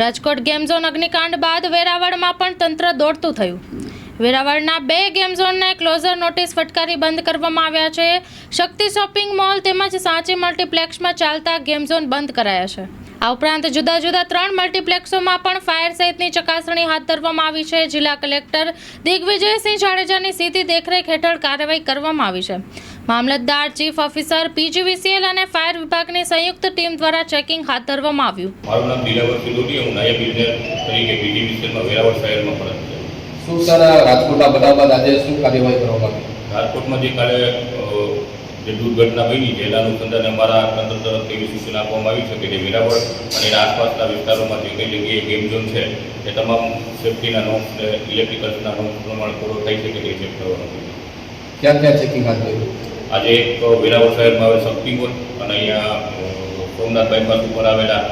Rajkot game zone અગ્નિકાંડ બાદ વેરાવળમાં પણ તંત્ર દોડતું થયું. વેરાવળના બે ગેમ ઝોનને ક્લોઝર નોટિસ ફટકારી બંધ કરવામાં આવ્યા છે. શક્તિ શોપિંગ મોલ તેમજ સાંચી મલ્ટીપ્લેક્સમાં ચાલતા ગેમ ઝોન બંધ કરાયા છે. આ ઉપરાંત જુદા જુદા ત્રણ મલ્ટીપ્લેક્સોમાં પણ ફાયર સહિતની ચકાસણી હાથ ધરવામાં આવી છે. જિલ્લા કલેક્ટર દિગ્વિજયસિંહ જાડેજાની સીધી દેખરેખ હેઠળ કાર્યવાહી કરવામાં આવી છે. મામલતદાર ચીફ ઓફિસર પીજીવીસીએલ અને ફાયર વિભાગની સંયુક્ત ટીમ દ્વારા ચેકિંગ હાથ ધરવામાં આવ્યું. મારું નામ દિલાવર સિલોટી હું નાયબ ઇજનેર તરીકે પીજીવીસીએલમાં વેરાવળ શહેરમાં ફરજ છે. શું સર રાજકોટના બનાવ બાદ આજે શું કાર્યવાહી કરવામાં આવી? રાજકોટમાં જે કાલે જે દુર્ઘટના બની છે એના અનુસંધાને અમારા તંત્ર તરફથી એવી સૂચના આપવામાં આવી છે કે જે વેરાવળ અને એના આસપાસના વિસ્તારોમાં જે કઈ જગ્યાએ ગેમ ઝોન છે એ તમામ સેફટીના નોમ્સ ઇલેક્ટ્રિકલ્સના નોમ્સ પ્રમાણે પૂરો થઈ શકે તે ચેક કરવાનો છે. ક્યાં ક્યાં ચેકિંગ હાથ ધર્યું આજે એક વેરાવળ શહેરમાં આવેલ શક્તિ મોલ અને અહીંયા સોમનાથ બાયપાસ ઉપર આવેલા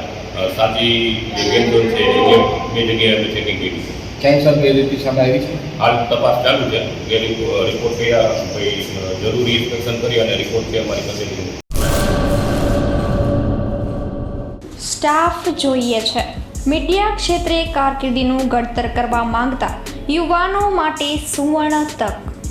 સાચી જે ગેમ ઝોન છે એ બે બે જગ્યાએ અમે ચેકિંગ કરી છે ક્યાંય સર ગેરરીતિ સામે આવી છે? હાલ તપાસ ચાલુ છે. એ રિપોર્ટ કર્યા જરૂરી ઇન્સ્પેક્શન કરી અને રિપોર્ટ છે અમારી પાસે. સ્ટાફ જોઈએ છે. મીડિયા ક્ષેત્રે કારકિર્દીનું ઘડતર કરવા માંગતા યુવાનો માટે સુવર્ણ તક.